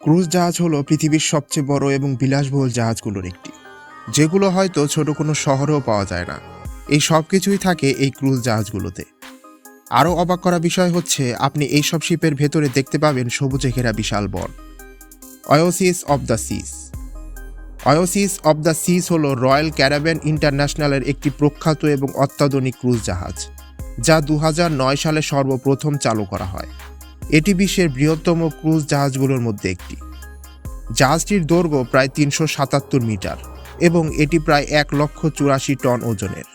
Cruise জাহাজ হলো পৃথিবীর সবচেয়ে বড় এবং বিলাসবহুল জাহাজগুলোর একটি। যেগুলো হয়তো ছোট কোনো শহরেও পাওয়া যায় না। এই সব কিছুই থাকে এই ক্রুজ জাহাজগুলোতে। আরও অবাক করা বিষয় হচ্ছে, আপনি এই সব শিপের ভেতরে দেখতে পাবেন সবুজে ঘেরা বিশাল বন। Oasis of the seas oasis of the seas হল রয়্যাল ক্যারাবেন ইন্টারন্যাশনালের একটি প্রখ্যাত এবং অত্যাধুনিক ক্রুজ জাহাজ, যা দু হাজার নয় সালে সর্বপ্রথম চালু করা হয়। এটি বিশ্বের বৃহত্তম ক্রুজ জাহাজগুলোর মধ্যে একটি। জাহাজটির দৈর্ঘ্য প্রায় তিনশো সাতাত্তর মিটার এবং এটি প্রায় এক লক্ষ চুরাশি টন ওজনের।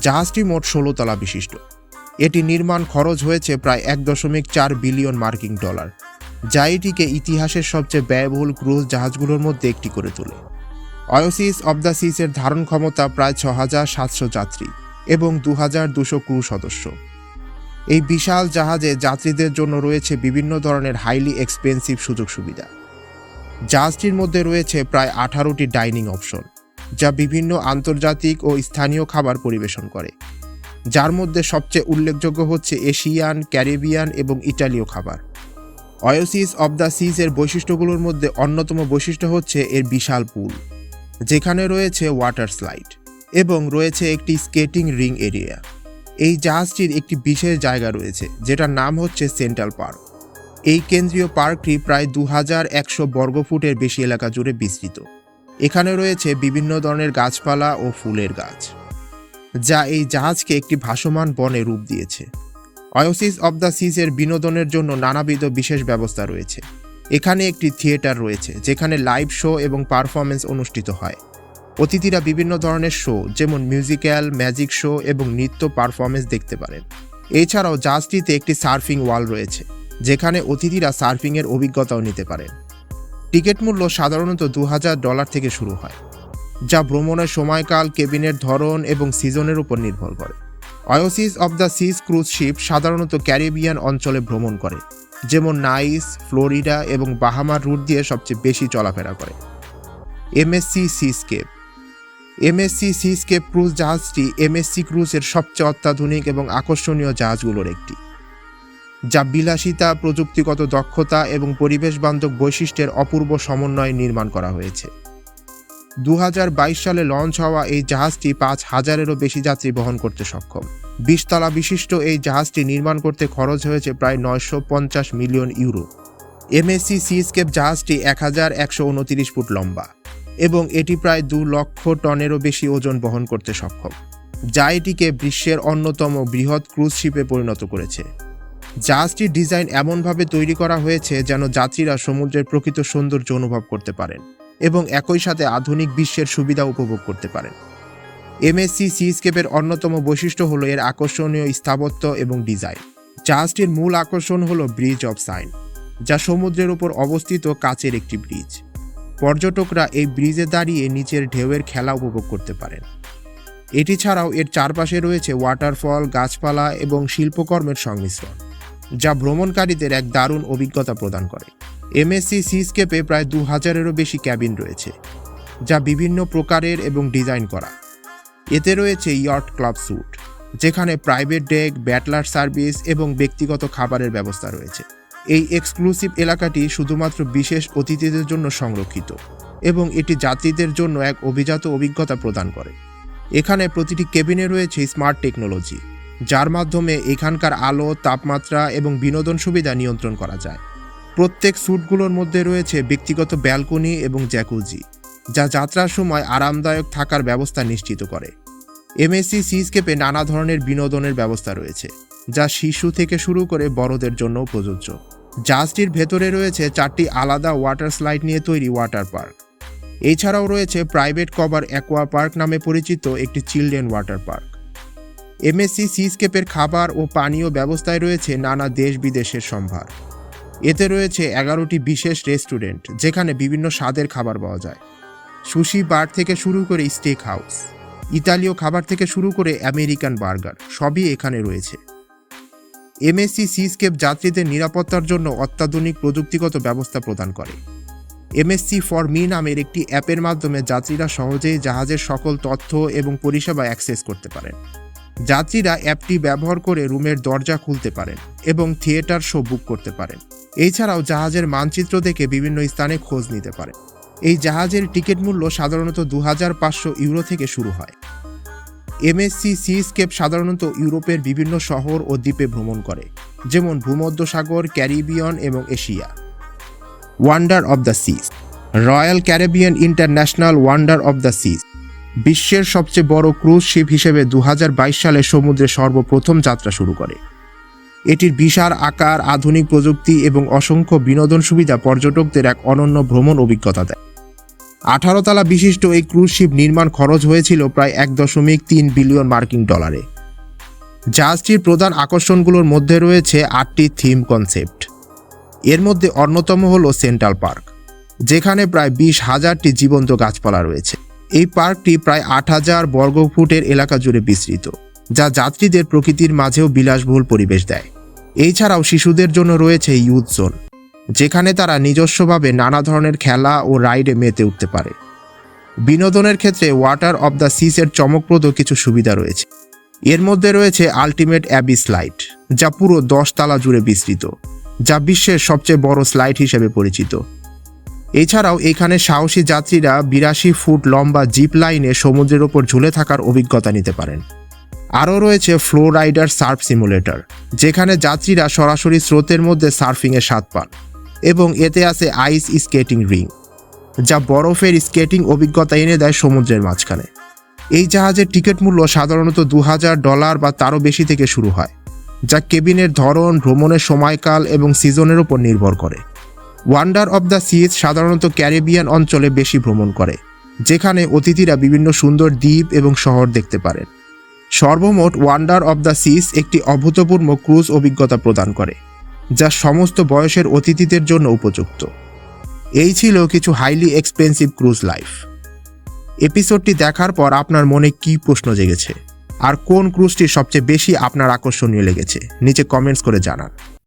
জাহাজটি মোট ষোলো তলা বিশিষ্ট। এটি নির্মাণ খরচ হয়েছে প্রায় এক দশমিক চার বিলিয়ন মার্কিন ডলার, যা এটিকে ইতিহাসের সবচেয়ে ব্যয়বহুল ক্রুজ জাহাজগুলোর মধ্যে একটি করে তোলে। অয়োসিস অব দ্য সিসের ধারণ ক্ষমতা প্রায় ছ হাজার সাতশো যাত্রী এবং দু হাজার দুশো ক্রু সদস্য। এই বিশাল জাহাজে যাত্রীদের জন্য রয়েছে বিভিন্ন ধরনের হাইলি এক্সপেন্সিভ সুযোগ সুবিধা। জাহাজটির মধ্যে রয়েছে প্রায় আঠারোটি ডাইনিং অপশন যা বিভিন্ন আন্তর্জাতিক ও স্থানীয় খাবার পরিবেশন করে। যার মধ্যে সবচেয়ে উল্লেখযোগ্য হচ্ছে এশিয়ান, ক্যারিবিয়ান এবং ইটালীয় খাবার। অয়োসিস অব দ্য সিজ এর বৈশিষ্ট্যগুলোর মধ্যে অন্যতম বৈশিষ্ট্য হচ্ছে এর বিশাল পুল, যেখানে রয়েছে ওয়াটার স্লাইড এবং রয়েছে একটি স্কেটিং রিং এরিয়া এই জাহাজটির একটি বিশেষ জায়গা রয়েছে, যেটার নাম হচ্ছে সেন্ট্রাল পার্ক। এই কেন্দ্রীয় পার্কটি প্রায় দু হাজার একশো বর্গফুটের বেশি এলাকা জুড়ে বিস্তৃত। এখানে রয়েছে বিভিন্ন ধরনের গাছপালা ও ফুলের গাছ, যা এই জাহাজকে একটি ভাসমান বনে রূপ দিয়েছে। অয়োসিস অব দ্য সিজের বিনোদনের জন্য নানাবিধ বিশেষ ব্যবস্থা রয়েছে। এখানে একটি থিয়েটার রয়েছে, যেখানে লাইভ শো এবং পারফরমেন্স অনুষ্ঠিত হয়। অতিথিরা বিভিন্ন ধরনের শো যেমন মিউজিক্যাল ম্যাজিক শো এবং নৃত্য পারফরমেন্স দেখতে পারেন। এছাড়াও জাহাজটিতে একটি সার্ফিং ওয়াল রয়েছে, যেখানে অতিথিরা সার্ফিংয়ের অভিজ্ঞতাও নিতে পারেন। টিকিট মূল্য সাধারণত দু হাজার ডলার থেকে শুরু হয়, যা ভ্রমণের সময়কাল, কেবিনের ধরন এবং সিজনের উপর নির্ভর করে। Oasis of the seas cruise ship সাধারণত ক্যারিবিয়ান অঞ্চলে ভ্রমণ করে, যেমন নাইস, ফ্লোরিডা এবং বাহামার রুট দিয়ে সবচেয়ে বেশি চলাফেরা করে। MSC Seascape MSC Seascape cruise জাহাজটি এমএসসি ক্রুজের সবচেয়ে অত্যাধুনিক এবং আকর্ষণীয় জাহাজগুলোর একটি, যা বিলাসিতা, প্রযুক্তিগত দক্ষতা এবং পরিবেশ বান্ধব বৈশিষ্ট্যের অপূর্ব সমন্বয়ে নির্মাণ করা হয়েছে। দু হাজার বাইশ সালে লঞ্চ হওয়া এই জাহাজটি পাঁচ হাজারেরও বেশি যাত্রী বহন করতে সক্ষম। বিশতলা বিশিষ্ট এই জাহাজটি নির্মাণ করতে খরচ হয়েছে প্রায় নয়শো পঞ্চাশ মিলিয়ন ইউরো। এমএসসি সিস্কেপ জাহাজটি এক ফুট লম্বা। এবং এটি প্রায় দু লক্ষ টনেরও বেশি ওজন বহন করতে সক্ষম, যা এটিকে বিশ্বের অন্যতম বৃহৎ ক্রুজ শিপে পরিণত করেছে। জাহাজটির ডিজাইন এমনভাবে তৈরি করা হয়েছে যেন যাত্রীরা সমুদ্রের প্রকৃত সৌন্দর্য অনুভব করতে পারেন এবং একই সাথে আধুনিক বিশ্বের সুবিধা উপভোগ করতে পারেন। এমএসসি সিস্কেপের অন্যতম বৈশিষ্ট্য হলো এর আকর্ষণীয় স্থাপত্য এবং ডিজাইন। জাহাজটির মূল আকর্ষণ হলো ব্রিজ অফ সাইন, যা সমুদ্রের উপর অবস্থিত কাচের একটি ব্রিজ। পর্যটকরা এই ব্রিজে দাঁড়িয়ে নিচের ঢেউয়ের খেলা উপভোগ করতে পারেন। এটি ছাড়াও এর চারপাশে রয়েছে ওয়াটারফল গাছপালা এবং শিল্পকর্মের সংমিশ্রণ, যা ভ্রমণকারীদের এক দারুণ অভিজ্ঞতা প্রদান করে। এমএসসি সিস্কেপে প্রায় দু হাজারেরও বেশি ক্যাবিন রয়েছে, যা বিভিন্ন প্রকারের এবং ডিজাইন করা। এতে রয়েছে ইয়ট ক্লাব স্যুট যেখানে প্রাইভেট ডেক ব্যাটলার সার্ভিস এবং ব্যক্তিগত খাবারের ব্যবস্থা রয়েছে। এই এক্সক্লুসিভ এলাকাটি শুধুমাত্র বিশেষ অতিথিদের জন্য সংরক্ষিত এবং এটি যাত্রীদের জন্য এক অভিজাত অভিজ্ঞতা প্রদান করে। এখানে প্রতিটি কেবিনে রয়েছে স্মার্ট টেকনোলজি যার মাধ্যমে এখানকার আলো, তাপমাত্রা এবং বিনোদন সুবিধা নিয়ন্ত্রণ করা যায়। প্রত্যেক স্যুটগুলোর মধ্যে রয়েছে ব্যক্তিগত ব্যালকনি এবং জ্যাকুজি যা যাত্রার সময় আরামদায়ক থাকার ব্যবস্থা নিশ্চিত করে। এমএসসি সিস্কেপে নানা ধরনের বিনোদনের ব্যবস্থা রয়েছে, যা শিশু থেকে শুরু করে বড়দের জন্যও প্রযোজ্য। জাহাজটির ভেতরে রয়েছে চারটি আলাদা ওয়াটার স্লাইড নিয়ে তৈরি ওয়াটার পার্ক। এছাড়াও রয়েছে প্রাইভেট কভার অ্যাকোয়া পার্ক নামে পরিচিত একটি চিলড্রেন ওয়াটার পার্ক। এমএসসি সিস্কেপের খাবার ও পানীয় ব্যবস্থায় রয়েছে নানা দেশ বিদেশের সম্ভার। এতে রয়েছে এগারোটি বিশেষ রেস্টুরেন্ট, যেখানে বিভিন্ন স্বাদের খাবার পাওয়া যায়। সুশি বার থেকে শুরু করে স্টেক হাউস, ইতালীয় খাবার থেকে শুরু করে আমেরিকান বার্গার, সবই এখানে রয়েছে। এমএসসি সিস্কেপ যাত্রীদের নিরাপত্তার জন্য অত্যাধুনিক প্রযুক্তিগত ব্যবস্থা প্রদান করে। এমএসসি ফর মি নামের একটি অ্যাপের মাধ্যমে যাত্রীরা সহজেই জাহাজের সকল তথ্য এবং পরিষেবা অ্যাক্সেস করতে পারেন। যাত্রীরা অ্যাপটি ব্যবহার করে রুমের দরজা খুলতে পারেন এবং থিয়েটার শো বুক করতে পারেন। এছাড়াও জাহাজের মানচিত্র দেখে বিভিন্ন স্থানে খোঁজ নিতে পারেন। এই জাহাজের টিকিট মূল্য সাধারণত দু হাজার পাঁচশো ইউরো থেকে শুরু হয়। এমএসসি সিস্কেপ সাধারণত ইউরোপের বিভিন্ন শহর ও দ্বীপে ভ্রমণ করে, যেমন ভূমধ্যসাগর, ক্যারিবিয়ন এবং Asia. Wonder of the seas royal Caribbean international wonder of the seas বিশ্বের সবচেয়ে বড় ক্রুজ শিপ হিসেবে দু হাজার বাইশ সালে সমুদ্রে সর্বপ্রথম যাত্রা শুরু করে। এটির বিশাল আকার, আধুনিক প্রযুক্তি এবং অসংখ্য বিনোদন সুবিধা পর্যটকদের এক অনন্য ভ্রমণ অভিজ্ঞতা দেয়। আঠারো তলা বিশিষ্ট এই ক্রুজ শিপ নির্মাণ খরচ হয়েছিল প্রায় এক দশমিক তিন বিলিয়ন মার্কিন ডলারে। জাহাজটির প্রধান আকর্ষণগুলোর মধ্যে রয়েছে আটটি থিম কনসেপ্ট। এর মধ্যে অন্যতম হল সেন্ট্রাল পার্ক, যেখানে প্রায় বিশ হাজারটি জীবন্ত গাছপালা রয়েছে। এই পার্কটি প্রায় আট হাজার বর্গফুটের এলাকা জুড়ে বিস্তৃত, যা যাত্রীদের প্রকৃতির মাঝেও বিলাসবহুল পরিবেশ দেয়। এছাড়াও শিশুদের জন্য রয়েছে ইউথ জোন। যেখানে তারা নিজস্বভাবে নানা ধরনের খেলা ও রাইডে মেতে উঠতে পারে। বিনোদনের ক্ষেত্রে ওয়াটার অব দ্য সিসের চমকপ্রদ কিছু সুবিধা রয়েছে। এর মধ্যে রয়েছে আলটিমেট অ্যাবি স্লাইড যা পুরো দশ তালা জুড়ে বিস্তৃত, যা বিশ্বের সবচেয়ে বড় স্লাইড হিসেবে পরিচিত। এছাড়াও এখানে সাহসী যাত্রীরা বিরাশি ফুট লম্বা জিপ লাইনে সমুদ্রের ওপর ঝুলে থাকার অভিজ্ঞতা নিতে পারেন। আরও রয়েছে ফ্লো রাইডার সার্ফ সিমুলেটর যেখানে যাত্রীরা সরাসরি স্রোতের মধ্যে সার্ফিংয়ের স্বাদ পান। এবং এতে আছে আইস স্কেটিং রিং যা বরফের স্কেটিং অভিজ্ঞতা এনে দেয় সমুদ্রের মাঝখানে। এই জাহাজের টিকিট মূল্য সাধারণত দু হাজার ডলার বা তারও বেশি থেকে শুরু হয়, যা কেবিনের ধরন, ভ্রমণের সময়কাল এবং সিজনের উপর নির্ভর করে। ওয়ান্ডার অব দ্য সিজ সাধারণত ক্যারিবিয়ান অঞ্চলে বেশি ভ্রমণ করে, যেখানে অতিথিরা বিভিন্ন সুন্দর দ্বীপ এবং শহর দেখতে পারেন। সর্বমোট ওয়ান্ডার অব দ্য সিজ একটি অভূতপূর্ব ক্রুজ অভিজ্ঞতা প্রদান করে। যা সমস্ত বয়সের অতিথিদের জন্য উপযুক্ত। এই ছিল কিছু হাইলি এক্সপেন্সিভ ক্রুজ লাইফ এপিসোডটি দেখার পর আপনার মনে কি প্রশ্ন জেগেছে? আর কোন ক্রুজটি সবচেয়ে বেশি আপনার আকর্ষণীয় লেগেছে? নিচে কমেন্টস করে জানান।